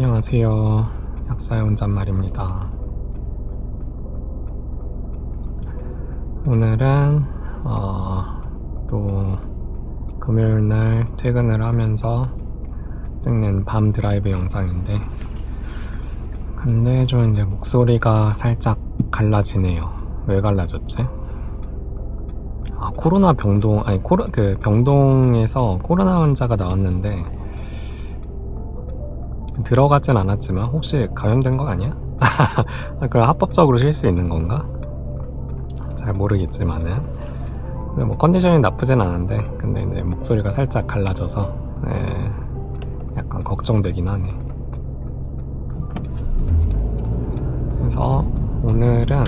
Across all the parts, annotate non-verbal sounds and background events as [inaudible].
안녕하세요. 약사의 혼잣말입니다. 오늘은 어, 또 금요일 날 퇴근을 하면서 찍는 밤 드라이브 영상인데 근데 좀 이제 목소리가 살짝 갈라지네요. 왜 갈라졌지? 아 코로나 병동 아니 코로 그 병동에서 코로나 환자가 나왔는데 들어가진 않았지만 혹시 감염된 거 아니야? [laughs] 아, 그럼 합법적으로 쉴 수 있는 건가? 잘 모르겠지만은 뭐 컨디션이 나쁘진 않은데 근데 이제 목소리가 살짝 갈라져서 예, 약간 걱정되긴 하네. 그래서 오늘은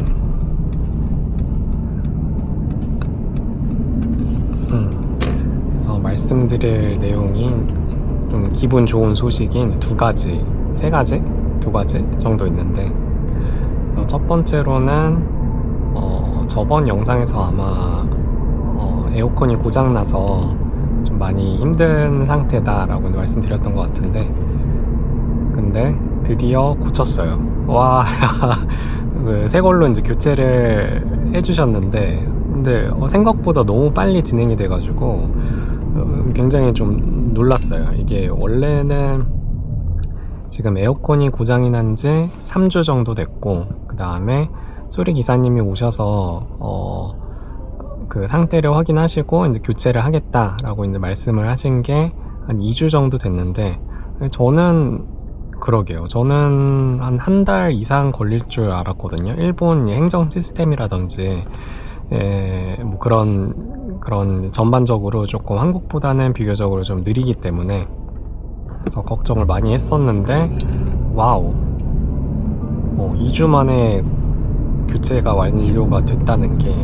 음, 그래서 말씀드릴 내용이 좀 기분 좋은 소식이 두 가지, 세 가지, 두 가지 정도 있는데 어, 첫 번째로는 어, 저번 영상에서 아마 어, 에어컨이 고장 나서 좀 많이 힘든 상태다라고 말씀드렸던 것 같은데 근데 드디어 고쳤어요. 와, [laughs] 그새 걸로 이제 교체를 해주셨는데 근데 어, 생각보다 너무 빨리 진행이 돼가지고 어, 굉장히 좀 놀랐어요. 이게 원래는 지금 에어컨이 고장이 난 지 3주 정도 됐고, 그 다음에 소리 기사님이 오셔서, 어, 그 상태를 확인하시고, 이제 교체를 하겠다라고 이제 말씀을 하신 게 한 2주 정도 됐는데, 저는 그러게요. 저는 한 한 달 이상 걸릴 줄 알았거든요. 일본 행정 시스템이라든지, 예, 뭐 그런 그런 전반적으로 조금 한국보다는 비교적으로 좀 느리기 때문에 그래서 걱정을 많이 했었는데 와우 어, 2주 만에 교체가 완료가 됐다는 게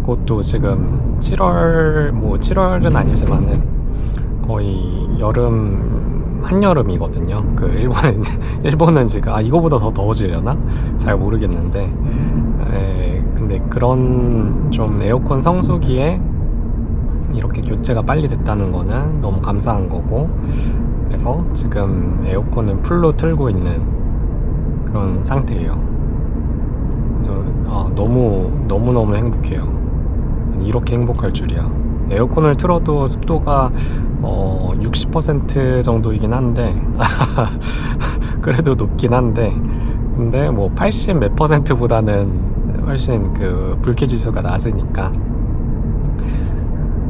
그것도 지금 7월 뭐 7월은 아니지만은 거의 여름 한여름이거든요. 그 일본 [laughs] 일본은 지금 아 이거보다 더 더워지려나 잘 모르겠는데 에, 근데 그런 좀 에어컨 성수기에 이렇게 교체가 빨리 됐다는 거는 너무 감사한 거고 그래서 지금 에어컨을 풀로 틀고 있는 그런 상태예요. 그래서 아, 너무 너무 너무 행복해요. 이렇게 행복할 줄이야. 에어컨을 틀어도 습도가 어, 60% 정도이긴 한데 [laughs] 그래도 높긴 한데 근데 뭐 80 몇 퍼센트보다는 훨씬 그 불쾌지수가 낮으니까.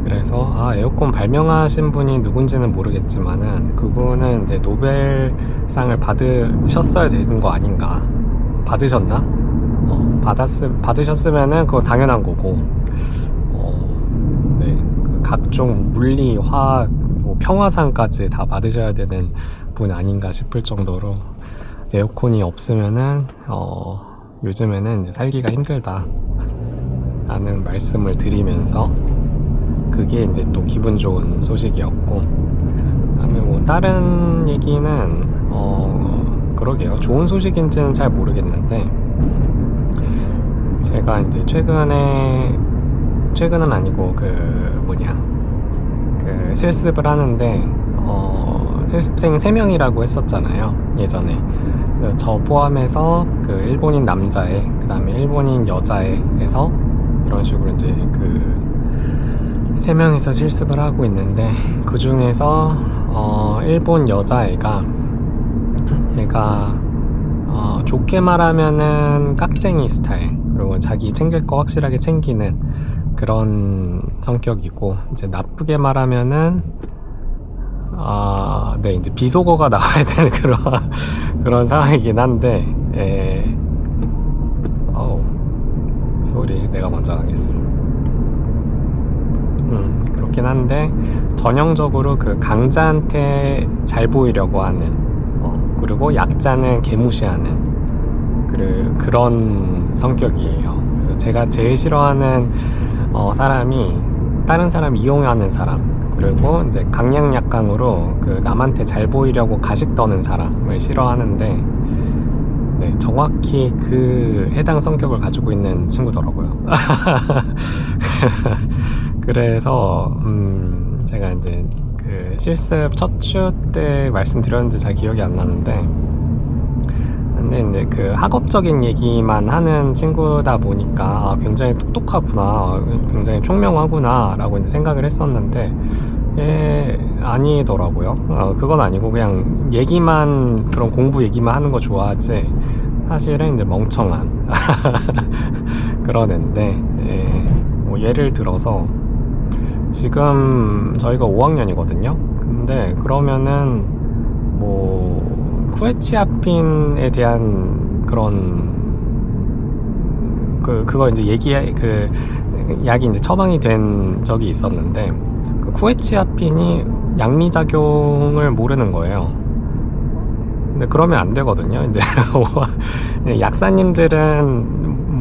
그래서 아 에어컨 발명하신 분이 누군지는 모르겠지만은 그분은 이제 노벨상을 받으셨어야 되는 거 아닌가? 받으셨나? 어, 받았음 받으셨으면은 그거 당연한 거고. 어, 네, 그 각종 물리, 화학, 뭐 평화상까지 다 받으셔야 되는 분 아닌가 싶을 정도로 에어컨이 없으면은 어, 요즘에는 살기가 힘들다 라는 말씀을 드리면서 그게 이제 또 기분 좋은 소식이었고 그다음에 뭐 다른 얘기는 어 그러게요. 좋은 소식인지는 잘 모르겠는데 제가 이제 최근에 최근은 아니고 그 뭐냐 그 실습을 하는데 어 실습생 3명이라고 했었잖아요 예전에. 그저 포함해서 그 일본인 남자애 그 다음에 일본인 여자애에서 이런 식으로 이제 그세 명이서 실습을 하고 있는데 그 중에서 어, 일본 여자애가 얘가 어, 좋게 말하면은 깍쟁이 스타일 그리고 자기 챙길 거 확실하게 챙기는 그런 성격이고 이제 나쁘게 말하면은 아, 네 이제 비속어가 나와야 되는 [laughs] 그런 그런 상황이긴 한데 예. 어우 소리 내가 먼저 하겠어. 음, 그렇긴 한데 전형적으로 그 강자한테 잘 보이려고 하는 어, 그리고 약자는 개무시하는 그, 그런 성격이에요. 제가 제일 싫어하는 어, 사람이 다른 사람 이용하는 사람 그리고 이제 강약약강으로 그 남한테 잘 보이려고 가식 떠는 사람을 싫어하는데 네, 정확히 그 해당 성격을 가지고 있는 친구더라고요. [laughs] 그래서 음, 제가 이제 그 실습 첫 주 때 말씀드렸는지 잘 기억이 안 나는데 근데 이제 그 학업적인 얘기만 하는 친구다 보니까 아, 굉장히 똑똑하구나, 굉장히 총명하구나라고 이제 생각을 했었는데 예, 아니더라고요. 어, 그건 아니고 그냥 얘기만 그런 공부 얘기만 하는 거 좋아하지 사실은 이제 멍청한 [laughs] 그런 애인데 예, 뭐 예를 들어서 지금 저희가 5학년이거든요. 근데 그러면은 뭐 쿠에치아핀에 대한 그런 그 그걸 이제 얘기 그 약이 이제 처방이 된 적이 있었는데 그 쿠에치아핀이 양리작용을 모르는 거예요. 근데 그러면 안 되거든요. 이제 [laughs] 약사님들은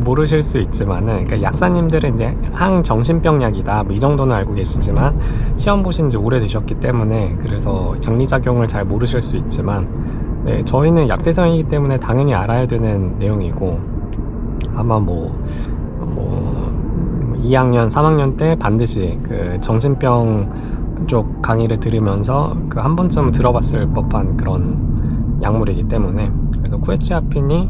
모르실 수 있지만은, 그러니까 약사님들은 이제 항정신병 약이다, 뭐 이 정도는 알고 계시지만 시험 보신 지 오래되셨기 때문에 그래서 양리작용을 잘 모르실 수 있지만, 네, 저희는 약대상이기 때문에 당연히 알아야 되는 내용이고 아마 뭐, 뭐 2학년, 3학년 때 반드시 그 정신병 쪽 강의를 들으면서 그 한 번쯤 들어봤을 법한 그런 약물이기 때문에 그래서 쿠에치아핀이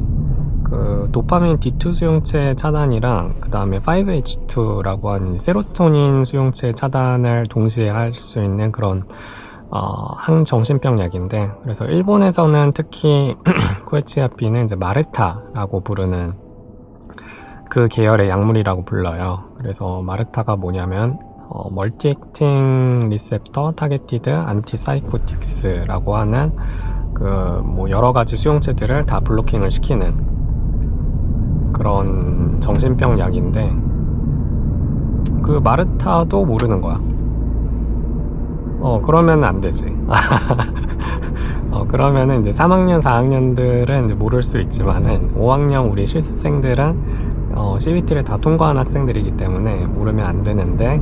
그 도파민 D2 수용체 차단이랑 그 다음에 5H2라고 하는 세로토닌 수용체 차단을 동시에 할 수 있는 그런 어, 항정신병 약인데 그래서 일본에서는 특히 [clears throat] 쿠에치아핀은 이제 마르타라고 부르는 그 계열의 약물이라고 불러요. 그래서 마르타가 뭐냐면 어, 멀티 액팅 리셉터 타겟티드 안티사이코틱스라고 하는 그 뭐 여러 가지 수용체들을 다 블로킹을 시키는 그런 정신병 약인데 그 마르타도 모르는 거야. 어 그러면 안 되지. [laughs] 어 그러면은 이제 3학년, 4학년들은 이제 모를 수 있지만은 5학년 우리 실습생들은 어, CBT를 다 통과한 학생들이기 때문에 모르면 안 되는데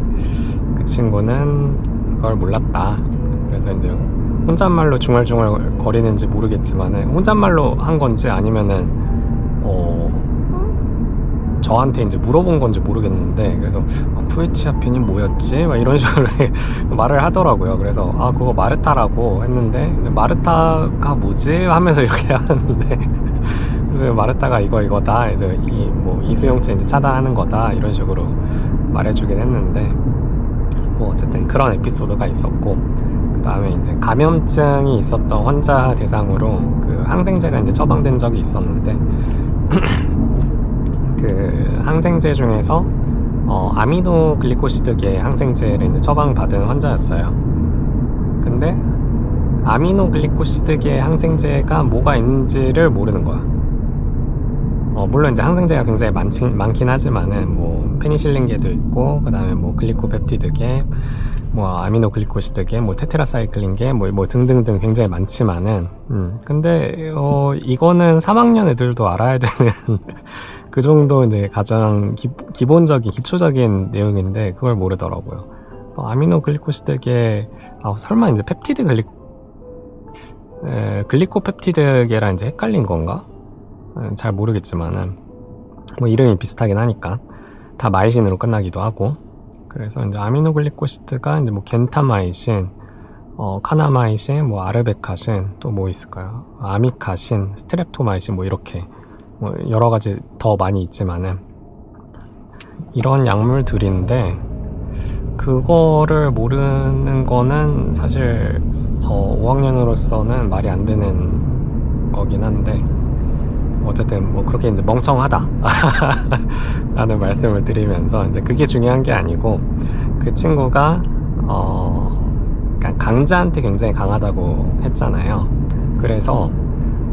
그 친구는 그걸 몰랐다. 그래서 이제 혼잣말로 중얼중얼 거리는지 모르겠지만은 혼잣말로 한 건지 아니면은 어 저한테 이제 물어본 건지 모르겠는데 그래서 아, 쿠에치아핀이 뭐였지? 막 이런 [laughs] 식으로 말을 하더라고요. 그래서 아 그거 마르타라고 했는데 마르타가 뭐지? 하면서 이렇게 [laughs] 하는데 그래서 마르타가 이거 이거다. 그래서 이 뭐 이수용체 이제 차단하는 거다 이런 식으로 말해주긴 했는데 뭐 어쨌든 그런 에피소드가 있었고 그 다음에 이제 감염증이 있었던 환자 대상으로 그 항생제가 이제 처방된 적이 있었는데 [clears throat] 그 항생제 중에서 어, 아미노 글리코시드계 항생제를 이제 처방받은 환자였어요. 근데 아미노 글리코시드계 항생제가 뭐가 있는지를 모르는 거야. 어, 물론 이제 항생제가 굉장히 많지, 많긴 하지만은 뭐 페니실린계도 있고 그다음에 뭐 글리코펩티드계, 뭐 아미노글리코시드계, 뭐 테트라사이클린계, 뭐, 뭐 등등등 굉장히 많지만은 음 근데 어 이거는 3학년 애들도 알아야 되는 [laughs] 그 정도 이제 가장 기, 기본적인 기초적인 내용인데 그걸 모르더라고요. 어, 아미노글리코시드계 아 설마 이제 펩티드 글리 에, 글리코펩티드계랑 이제 헷갈린 건가? 잘 모르겠지만은 뭐 이름이 비슷하긴 하니까 다 마이신으로 끝나기도 하고 그래서 이제 아미노글리코시드가 이제 뭐 겐타마이신, 어, 카나마이신, 뭐 아르베카신 또 뭐 있을까요? 아미카신, 스트랩토마이신 뭐 이렇게 뭐 여러 가지 더 많이 있지만은 이런 약물들인데 그거를 모르는 거는 사실 어, 5학년으로서는 말이 안 되는 거긴 한데 어쨌든 뭐 그렇게 이제 멍청하다 라는 [laughs] 말씀을 드리면서 이제 그게 중요한 게 아니고 그 친구가 어 강자한테 굉장히 강하다고 했잖아요. 그래서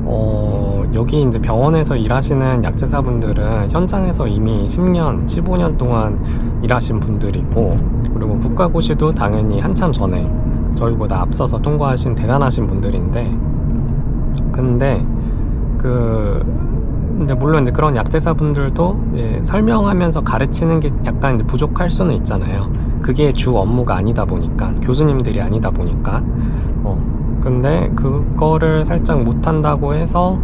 어 여기 이제 병원에서 일하시는 약제사분들은 현장에서 이미 10년, 15년 동안 일하신 분들이고 그리고 국가고시도 당연히 한참 전에 저희보다 앞서서 통과하신 대단하신 분들인데 근데 그 이제 물론 이제 그런 약제사분들도 이제 설명하면서 가르치는 게 약간 이제 부족할 수는 있잖아요. 그게 주 업무가 아니다 보니까 교수님들이 아니다 보니까 어 근데 그거를 살짝 못한다고 해서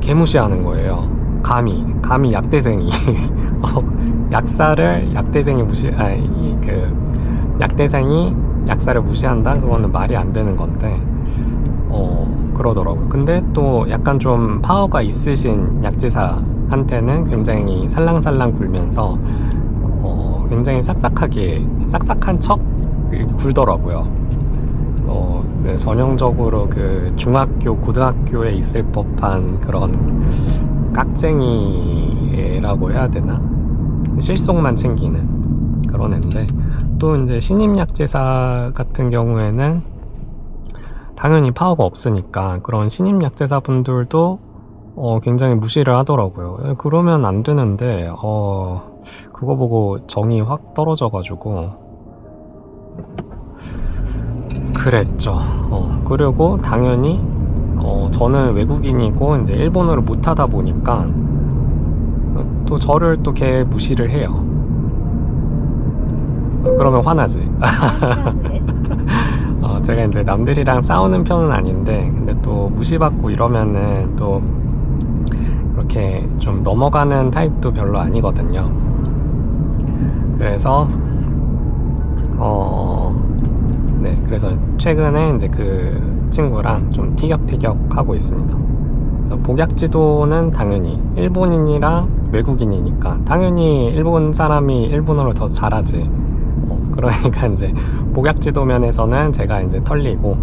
개무시하는 거예요. 감히 감히 약대생이 [laughs] 어, 약사를 약대생이 무시 아그 약대생이 약사를 무시한다? 그거는 말이 안 되는 건데, 어, 그러더라고요. 근데 또 약간 좀 파워가 있으신 약지사한테는 굉장히 살랑살랑 굴면서, 어, 굉장히 싹싹하게, 싹싹한 척 굴더라고요. 어, 그 전형적으로 그 중학교, 고등학교에 있을 법한 그런 깍쟁이라고 해야 되나? 실속만 챙기는 그런 애인데, 또 이제 신임 약제사 같은 경우에는 당연히 파워가 없으니까 그런 신임 약제사 분들도 어, 굉장히 무시를 하더라고요. 에, 그러면 안 되는데, 어, 그거 보고 정이 확 떨어져가지고, 그랬죠. 어, 그리고 당연히, 어, 저는 외국인이고, 이제 일본어를 못하다 보니까, 어, 또 저를 또 걔 무시를 해요. 그러면 화나지. 어, 제가 이제 남들이랑 싸우는 편은 아닌데, 근데 또 무시받고 이러면은 또 그렇게 좀 넘어가는 타입도 별로 아니거든요. 그래서, 어, 네, 그래서 최근에 이제 그 친구랑 좀 티격태격 하고 있습니다. 복약지도는 당연히 일본인이랑 외국인이니까 당연히 일본 사람이 일본어를 더 잘하지. 어, 그러니까 [laughs] 이제 복약지도 면에서는 제가 이제 털리고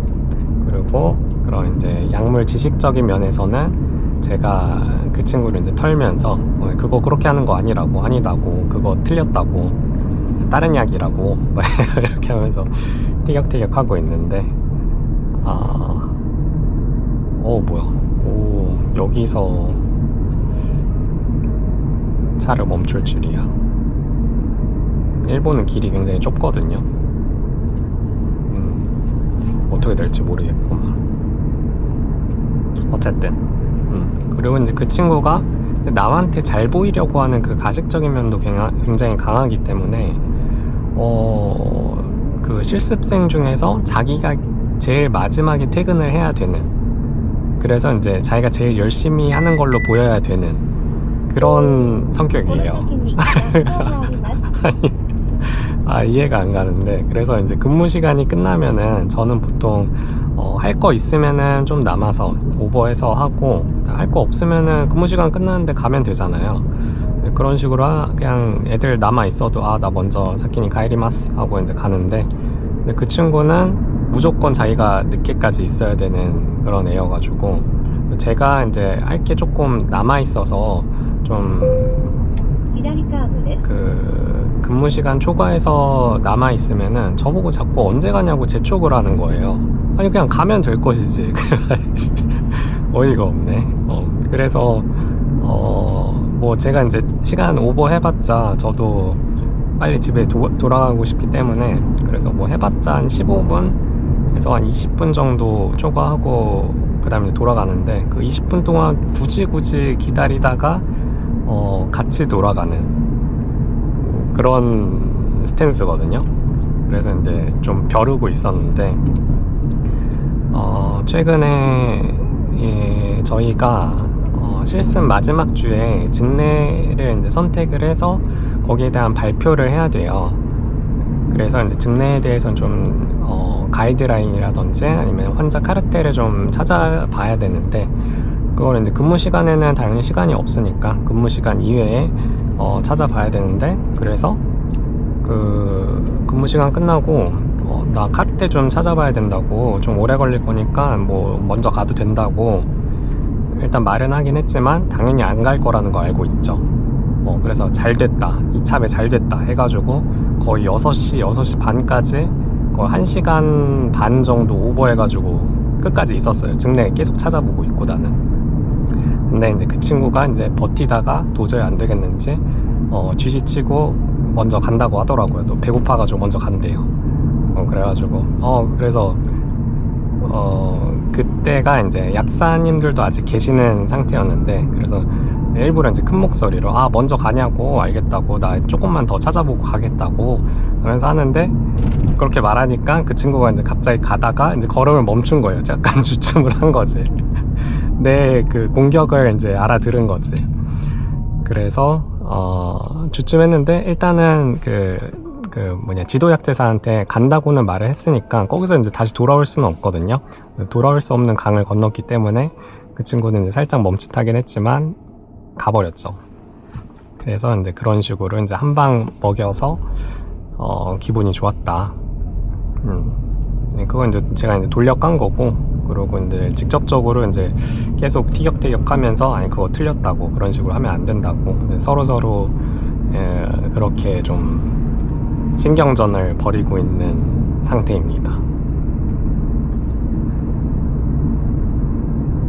그리고 그런 이제 약물 지식적인 면에서는 제가 그 친구를 이제 털면서 어, 그거 그렇게 하는 거 아니라고 아니다고 그거 틀렸다고 다른 약이라고 막 [laughs] 이렇게 하면서 티격태격 하고 있는데 아, 어 뭐야, 오 여기서 차를 멈출 줄이야. 일본은 길이 굉장히 좁거든요. 음, 어떻게 될지 모르겠구만. 어쨌든, 음, 그리고 이제 그 친구가 남한테 잘 보이려고 하는 그 가식적인 면도 굉장히- 강하기 때문에, 어, 그 실습생 중에서 자기가 제일 마지막에 퇴근을 해야 되는, 그래서 이제 자기가 제일 열심히 하는 걸로 보여야 되는 그런 성격이에요. この [laughs] 아 이해가 안 가는데. 그래서 이제 근무 시간이 끝나면은 저는 보통 어, 할 거 있으면은 좀 남아서 오버해서 하고 할 거 없으면은 근무 시간 끝나는데 가면 되잖아요. 네, 그런 식으로 그냥 애들 남아 있어도 아 나 먼저 사키니 가이리마스 하고 이제 가는데 그 친구는 무조건 자기가 늦게까지 있어야 되는 그런 애여가지고 제가 이제 할 게 조금 남아 있어서 좀 그 근무 시간 초과해서 남아 있으면은 저보고 자꾸 언제 가냐고 재촉을 하는 거예요. 아니 그냥 가면 될 것이지. [laughs] 어이가 없네. 어, 그래서 어, 뭐 제가 이제 시간 오버 해봤자 저도 빨리 집에 도, 돌아가고 싶기 때문에 그래서 뭐 해봤자 한 15분에서 한 20분 정도 초과하고 그다음에 돌아가는데 그 20분 동안 굳이 굳이 기다리다가 어, 같이 돌아가는 그런 스탠스거든요. 그래서 이제 좀 벼르고 있었는데 어, 최근에 예, 저희가 어, 실습 마지막 주에 직내를 이제 선택을 해서 거기에 대한 발표를 해야 돼요. 그래서 이제 직내에 대해서 좀 어, 가이드라인이라든지 아니면 환자 카르텔을 좀 찾아봐야 되는데 그걸 이제 근무 시간에는 당연히 시간이 없으니까 근무 시간 이외에 어, 찾아봐야 되는데 그래서 그 근무 시간 끝나고 어, 나 카르텔 좀 찾아봐야 된다고 좀 오래 걸릴 거니까 뭐 먼저 가도 된다고 일단 말은 하긴 했지만 당연히 안 갈 거라는 거 알고 있죠. 어, 그래서 잘 됐다. 이참에 잘 됐다 해가지고 거의 6시, 6시 반까지 거의 1시간 반 정도 오버해가지고 끝까지 있었어요. 직내 계속 찾아보고 있고 나는. 근데 이제 그 친구가 이제 버티다가 도저히 안 되겠는지 어, 쥐지치고 먼저 간다고 하더라고요. 또 배고파가지고 먼저 간대요. 어, 그래가지고 어 그래서 어 그때가 이제 약사님들도 아직 계시는 상태였는데 그래서 일부러 이제 큰 목소리로 아 먼저 가냐고 알겠다고 나 조금만 더 찾아보고 가겠다고 하면서 하는데 그렇게 말하니까 그 친구가 이제 갑자기 가다가 이제 걸음을 멈춘 거예요. 약간 [laughs] 주춤을 한 거지. 내 그 공격을 이제 알아들은 거지. 그래서 어 주춤했는데 일단은 그 그 뭐냐 지도약제사한테 간다고는 말을 했으니까 거기서 이제 다시 돌아올 수는 없거든요. 돌아올 수 없는 강을 건넜기 때문에 그 친구는 이제 살짝 멈칫하긴 했지만 가버렸죠. 그래서 이제 그런 식으로 이제 한 방 먹여서 어, 기분이 좋았다. 음. 네, 그건 이제 제가 이제 돌려 깐 거고, 그리고 이제 직접적으로 이제 계속 티격태격 하면서 아니 그거 틀렸다고 그런 식으로 하면 안 된다고 서로 서로 그렇게 좀 신경전을 벌이고 있는 상태입니다.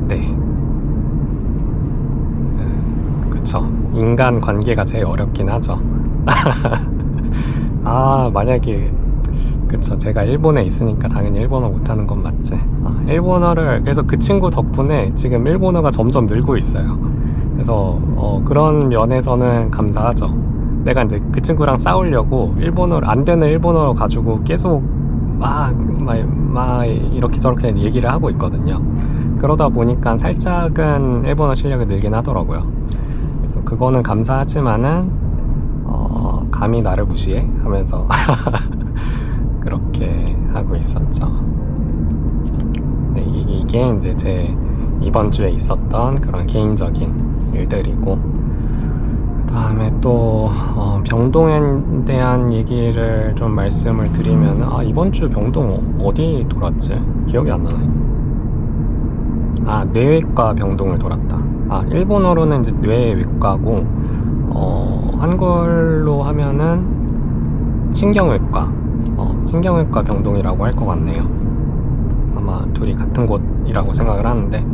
네. 에, 그쵸. 인간 관계가 제일 어렵긴 하죠. [laughs] 아, 만약에, 그쵸. 제가 일본에 있으니까 당연히 일본어 못하는 건 맞지. 아, 일본어를, 그래서 그 친구 덕분에 지금 일본어가 점점 늘고 있어요. 그래서, 어, 그런 면에서는 감사하죠. 내가 이제 그 친구랑 싸우려고 일본어를, 안 되는 일본어 가지고 계속 막, 막, 막 이렇게 저렇게 얘기를 하고 있거든요. 그러다 보니까 살짝은 일본어 실력이 늘긴 하더라고요. 그래서 그거는 감사하지만은 어, 감히 나를 무시해 하면서 [laughs] 그렇게 하고 있었죠. 네, 이- 이게 이제 제 이번 주에 있었던 그런 개인적인 일들이고 그다음에 또 어, 병동에 대한 얘기를 좀 말씀을 드리면 아 이번 주 병동 어디 돌았지 기억이 안 나네. 아 뇌외과 병동을 돌았다. 아 일본어로는 이제 뇌외과고 어, 한글로 하면은 신경외과 어, 신경외과 병동이라고 할 것 같네요. 아마 둘이 같은 곳이라고 생각을 하는데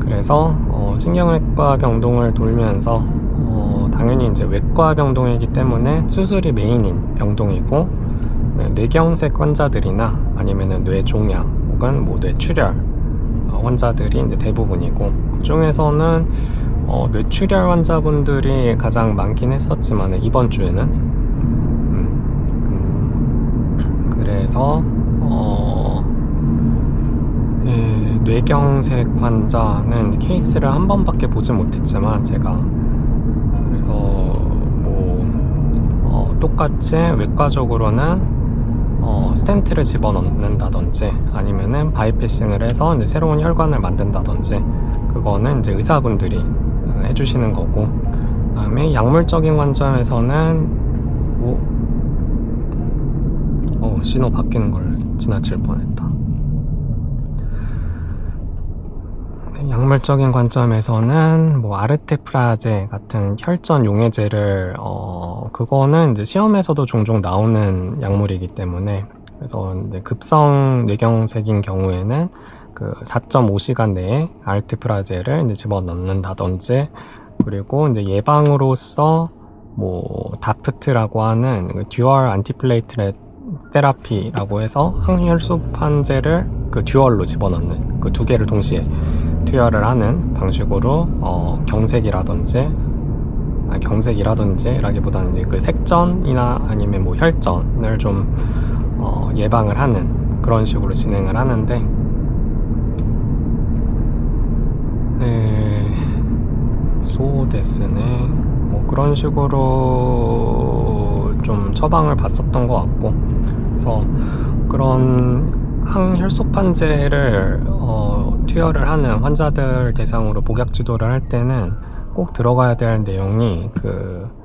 그래서 어, 신경외과 병동을 돌면서 어, 당연히 이제 외과 병동이기 때문에 수술이 메인인 병동이고 네, 뇌경색 환자들이나 아니면은 뇌종양 혹은 뭐 뇌출혈 어, 환자들이 이제 대부분이고 그 중에서는 어, 뇌출혈 환자분들이 가장 많긴 했었지만 이번 주에는 음, 음, 그래서 어, 예, 뇌경색 환자는 케이스를 한 번밖에 보지 못했지만 제가. 그래서 뭐 어, 똑같이 외과적으로는 어, 스텐트를 집어넣는다든지 아니면은 바이패싱을 해서 새로운 혈관을 만든다든지 그거는 이제 의사분들이 어, 해주시는 거고 그다음에 약물적인 관점에서는 뭐 어, 신호 바뀌는 걸 지나칠 뻔했다. 네, 약물적인 관점에서는 뭐 아르테프라제 같은 혈전 용해제를 어 그거는 이제 시험에서도 종종 나오는 약물이기 때문에 그래서 급성 뇌경색인 경우에는 그 4.5시간 내에 아르테프라제를 이제 집어넣는다든지 그리고 이제 예방으로서 뭐 다프트라고 하는 그 듀얼 안티플레이트렛 테라피라고 해서 항혈소판제를 그 듀얼로 집어넣는 그 두 개를 동시에 투여를 하는 방식으로 어, 경색이라든지 아, 경색이라든지라기보다는 그 색전이나 아니면 뭐 혈전을 좀 어, 예방을 하는 그런 식으로 진행을 하는데 에, 소데스네 뭐 그런 식으로 좀 처방을 봤었던 것 같고 그래서 그런 항혈소판제를 어, 투여를 하는 환자들 대상으로 복약 지도를 할 때는 꼭 들어가야 될 내용이 그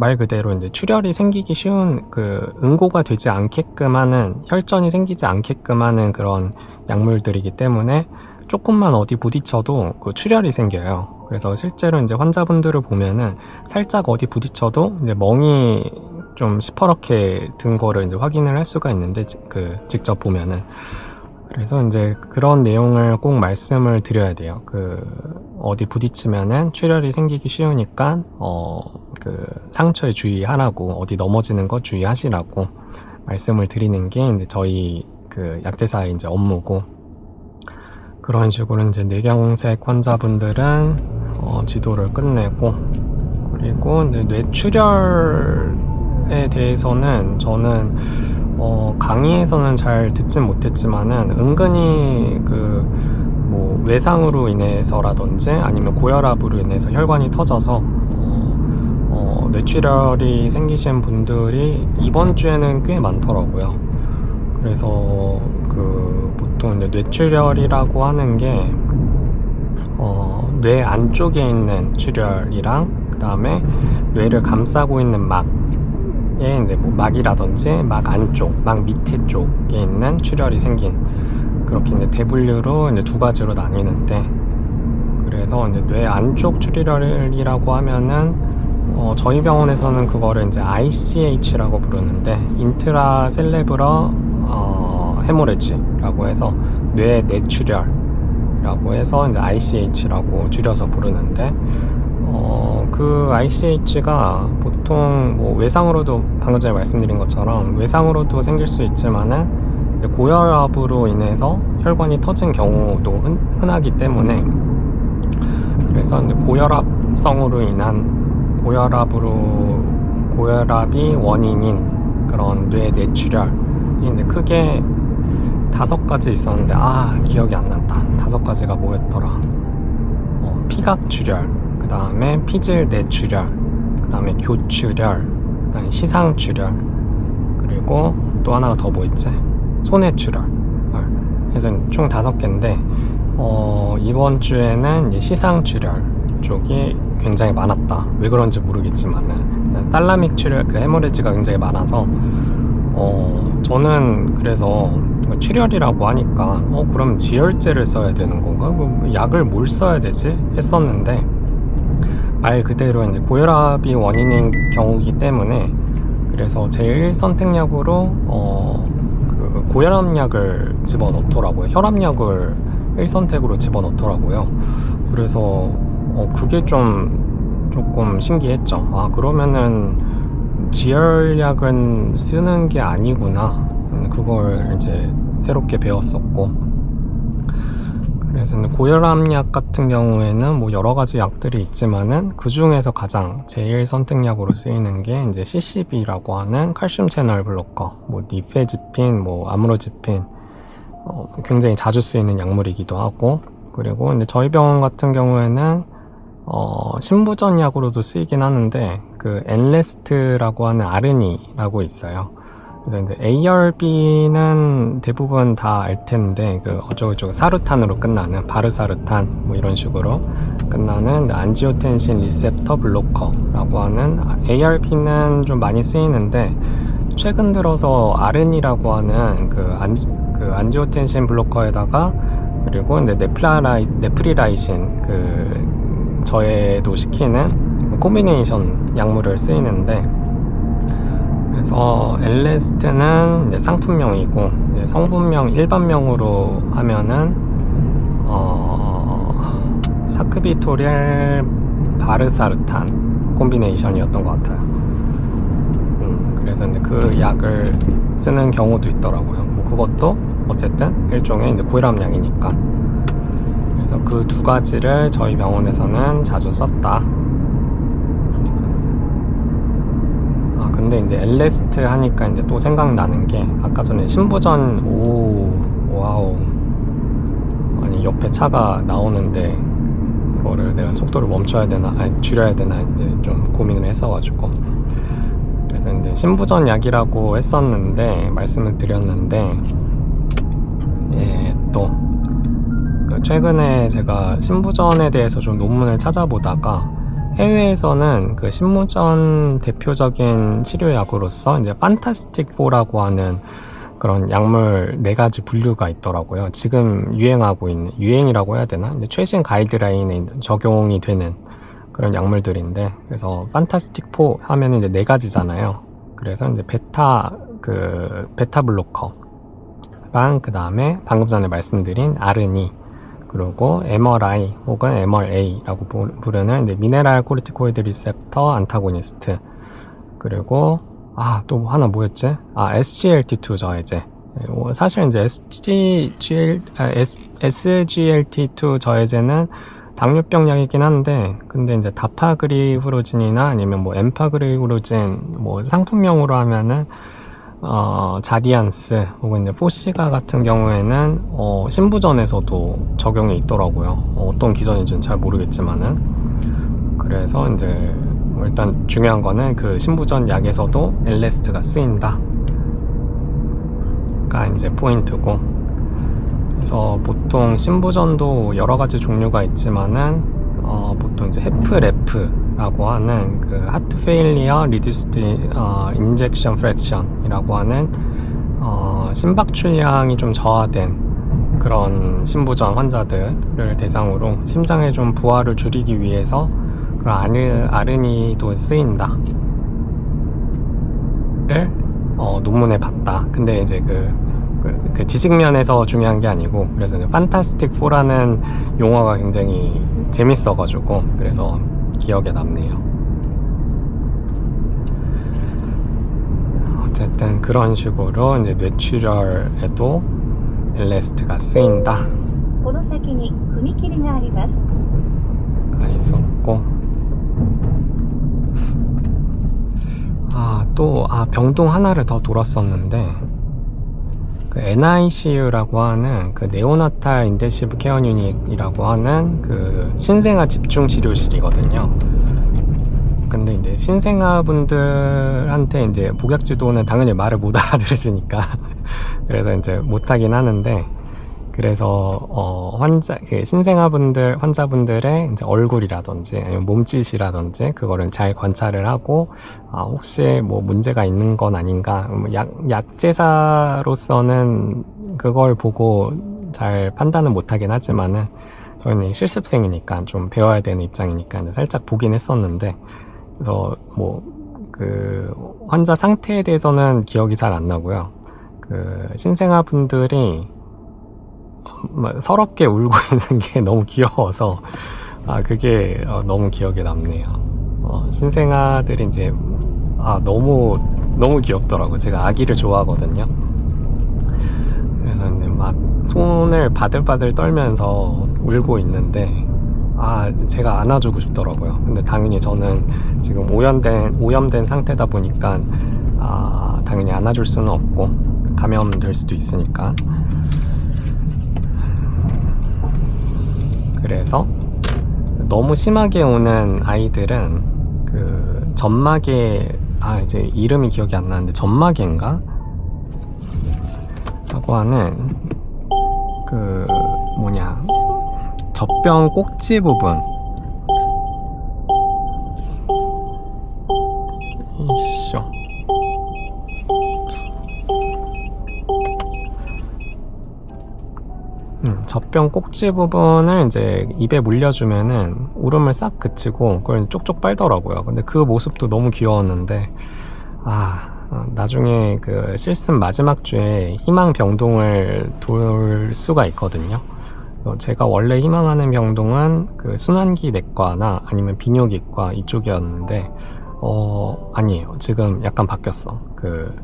말 그대로 이제 출혈이 생기기 쉬운 그 응고가 되지 않게끔 하는 혈전이 생기지 않게끔 하는 그런 약물들이기 때문에 조금만 어디 부딪혀도 그 출혈이 생겨요. 그래서 실제로 이제 환자분들을 보면은 살짝 어디 부딪혀도 이제 멍이 좀 시퍼렇게 든 거를 이제 확인을 할 수가 있는데 지- 그 직접 보면은 그래서 이제 그런 내용을 꼭 말씀을 드려야 돼요. 그 어디 부딪히면은 출혈이 생기기 쉬우니까 어 그 상처에 주의하라고 어디 넘어지는 거 주의하시라고 말씀을 드리는 게 이제 저희 그 약제사의 이제 업무고 그런 식으로 이제 뇌경색 환자분들은 어, 지도를 끝내고 그리고 뇌출혈에 대해서는 저는 어, 강의에서는 잘 듣진 못했지만은 은근히 그 뭐 외상으로 인해서라든지 아니면 고혈압으로 인해서 혈관이 터져서 어, 어, 뇌출혈이 생기신 분들이 이번 주에는 꽤 많더라고요. 그래서 그 보통 이제 뇌출혈이라고 하는 게 어, 뇌 안쪽에 있는 출혈이랑 그 다음에 뇌를 감싸고 있는 막에 이제 뭐 막이라든지 막 안쪽, 막 밑에 쪽에 있는 출혈이 생긴 그렇게 이제 대분류로 이제 두 가지로 나뉘는데 그래서 이제 뇌 안쪽 출혈이라고 하면은 어, 저희 병원에서는 그거를 이제 ICH라고 부르는데 인트라 셀레브러 어, 헤모레지라고 해서 뇌 내출혈이 라고 해서 이제 ICH라고 줄여서 부르는데 어, 그 ICH가 보통 뭐 외상으로도 방금 전에 말씀드린 것처럼 외상으로도 생길 수 있지만은 고혈압으로 인해서 혈관이 터진 경우도 흔, 흔하기 때문에 그래서 이제 고혈압성으로 인한 고혈압으로 고혈압이 원인인 그런 뇌 뇌출혈이 크게 다섯 가지 있었는데 아 기억이 안 난다. 다섯 가지가 뭐였더라? 어, 피각 출혈 그 다음에 피질 뇌출혈 그 다음에 교출혈 그 다음에 시상 출혈 그리고 또 하나가 더 뭐 있지? 손해 출혈. 어, 그래서 총 다섯 개인데 어, 이번 주에는 이제 시상 출혈 쪽이 굉장히 많았다. 왜 그런지 모르겠지만은. 딸라믹 출혈 그 헤모레지가 굉장히 많아서 어, 저는 그래서 출혈이라고 하니까 어 그럼 지혈제를 써야 되는 건가? 그 약을 뭘 써야 되지? 했었는데 말 그대로 이제 고혈압이 원인인 경우이기 때문에 그래서 제일 선택약으로 어, 그 고혈압약을 집어 넣더라고요. 혈압약을 1선택으로 집어 넣더라고요. 그래서 어, 그게 좀 조금 신기했죠. 아 그러면은 지혈약은 쓰는 게 아니구나. 음, 그걸 이제 새롭게 배웠었고. 그래서 고혈압약 같은 경우에는 뭐 여러 가지 약들이 있지만은 그 중에서 가장 제일 선택약으로 쓰이는 게 이제 CCB라고 하는 칼슘 채널 블로커, 뭐 니페지핀, 뭐 아무로지핀, 어, 굉장히 자주 쓰이는 약물이기도 하고 그리고 이제 저희 병원 같은 경우에는 어, 신부전 약으로도 쓰이긴 하는데 그 엔레스트라고 하는 아르니라고 있어요. 그래서 ARB는 대부분 다 알 텐데 그 어쩌고저쩌고 사르탄으로 끝나는 바르사르탄 뭐 이런 식으로 끝나는 안지오텐신 리셉터 블로커라고 하는 ARB는 좀 많이 쓰이는데 최근 들어서 아른이라고 하는 그, 안, 그 안지오텐신 블로커에다가 그리고 이제 네플라라이, 네프리라이신 그 저해도 시키는 코비네이션 약물을 쓰이는데 그래서 엘레스트는 상품명이고 성분명 일반명으로 하면은 어, 사크비토릴 바르사르탄 콤비네이션이었던 것 같아요. 음, 그래서 이제 그 약을 쓰는 경우도 있더라고요. 뭐 그것도 어쨌든 일종의 이제 고혈압약이니까. 그래서 그 두 가지를 저희 병원에서는 자주 썼다. 아 근데 이제 엘레스트 하니까 이제 또 생각나는 게 아까 전에 신부전 오 와우. 아니 옆에 차가 나오는데 이거를 내가 속도를 멈춰야 되나 아니 줄여야 되나 이제 좀 고민을 했어가지고. 그래서 이제 신부전 약이라고 했었는데 말씀을 드렸는데 예또. 그 최근에 제가 신부전에 대해서 좀 논문을 찾아보다가 해외에서는 그 신부전 대표적인 치료약으로서 이제 판타스틱 4라고 하는 그런 약물 네 가지 분류가 있더라고요. 지금 유행하고 있는 유행이라고 해야 되나? 이제 최신 가이드라인에 적용이 되는 그런 약물들인데 그래서 판타스틱 4 하면은 이제 네 가지잖아요. 그래서 이제 베타 그 베타 블로커랑 그 다음에 방금 전에 말씀드린 아르니 그리고 MRI 혹은 MRA라고 부르는 미네랄 코르티코이드 리셉터 안타고니스트 그리고 아 또 하나 뭐였지? 아 SGLT2 저해제 어, 사실 이제 SGL, 아, S, SGLT2 저해제는 당뇨병 약이긴 한데 근데 이제 다파그리후로진이나 아니면 뭐 엠파그리후로진 뭐 상품명으로 하면은 어, 자디안스 혹은 이제 포시가 같은 경우에는 어, 신부전에서도 적용이 있더라고요. 어, 떤 기전인지는 잘 모르겠지만은 그래서 이제 뭐 일단 중요한 거는 그 신부전 약에서도 엘레스트가 쓰인다. 가 이제 포인트고. 그래서 보통 신부전도 여러 가지 종류가 있지만은 어, 보통 이제 헤프 레프 라고 하는 그 하트 페일리어 리듀스드 어, 인젝션 프랙션이라고 하는 어, 심박 출량이 좀 저하된 그런 신부전 환자들을 대상으로 심장의 좀 부하를 줄이기 위해서 그런 아르, 아르니도 쓰인다. 를 어, 논문에 봤다. 근데 이제 그, 그, 그 지식면에서 중요한 게 아니고 그래서 판타스틱 4라는 용어가 굉장히 재밌어가지고 그래서 기억에 남네요. 어쨌든 그런 식으로 이제 뇌출혈에도 엘레스트가 쓰인다. 가 있었고 아또아 아, 병동 하나를 더 돌았었는데 그 NICU라고 하는 그 네오나탈 인텐시브 케어 유닛이라고 하는 그 신생아 집중 치료실이거든요. 근데 이제 신생아 분들한테 이제 복약 지도는 당연히 말을 못 알아들으시니까 [laughs] 그래서 이제 못 하긴 하는데 그래서 어, 환자 그 신생아분들 환자분들의 이제 얼굴이라든지 아니면 몸짓이라든지 그거를 잘 관찰을 하고 아, 혹시 뭐 문제가 있는 건 아닌가 뭐약 약제사로서는 그걸 보고 잘 판단은 못하긴 하지만은 저희는 실습생이니까 좀 배워야 되는 입장이니까 살짝 보긴 했었는데 그래서 뭐 그 환자 상태에 대해서는 기억이 잘 안 나고요. 그 신생아 분들이 막 서럽게 울고 [laughs] 있는 게 너무 귀여워서 아 그게 어, 너무 기억에 남네요. 어, 신생아들이 이제 아 너무 너무 귀엽더라고. 제가 아기를 좋아하거든요. 그래서 이제 막 손을 바들바들 떨면서 울고 있는데 아 제가 안아주고 싶더라고요. 근데 당연히 저는 지금 오염된 오염된 상태다 보니까 아 당연히 안아줄 수는 없고 감염될 수도 있으니까. 그래서 너무 심하게 우는 아이들은 그 점막에 아 이제 이름이 기억이 안 나는데 점막인가? 하고 하는 그 뭐냐 젖병 꼭지 부분. 이쇼 젖병 꼭지 부분을 이제 입에 물려주면은 울음을 싹 그치고 그걸 쪽쪽 빨더라고요. 근데 그 모습도 너무 귀여웠는데 아 어, 나중에 그 실습 마지막 주에 희망 병동을 돌 수가 있거든요. 어, 제가 원래 희망하는 병동은 그 순환기 내과나 아니면 비뇨기과 이쪽이었는데 어 아니에요. 지금 약간 바뀌었어. 그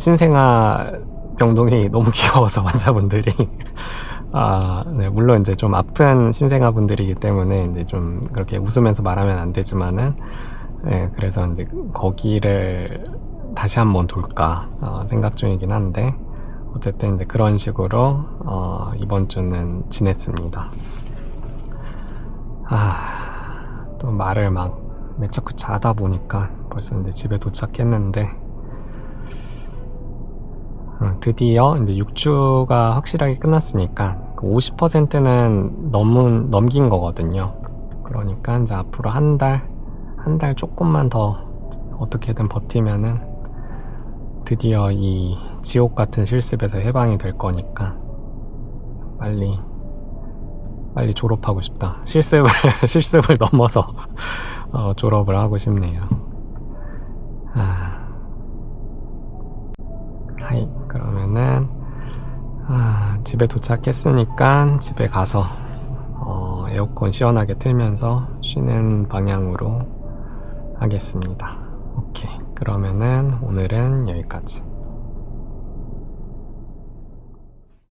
신생아 병동이 너무 [laughs] 귀여워서 환자분들이 아, 네, 물론 이제 좀 아픈 신생아 분들이기 때문에 이제 좀 그렇게 웃으면서 말하면 안 되지만은 네, 그래서 이제 거기를 다시 한번 돌까 어, 생각 중이긴 한데 어쨌든 이제 그런 식으로 어, 이번 주는 지냈습니다. 아, 또 말을 막 매차쿠차 하다 보니까 벌써 이제 집에 도착했는데 어, 드디어 이제 6주가 확실하게 끝났으니까 그 50%는 넘은 넘긴 거거든요. 그러니까 이제 앞으로 한 달, 한 달 조금만 더 어떻게든 버티면은 드디어 이 지옥 같은 실습에서 해방이 될 거니까 빨리 빨리 졸업하고 싶다. 실습을 [laughs] 실습을 넘어서 어, 졸업을 하고 싶네요. 아. 하이 그러면은 아, 집에 도착했으니까 집에 가서 어, 에어컨 시원하게 틀면서 쉬는 방향으로 하겠습니다. 오케이 그러면은 오늘은 여기까지.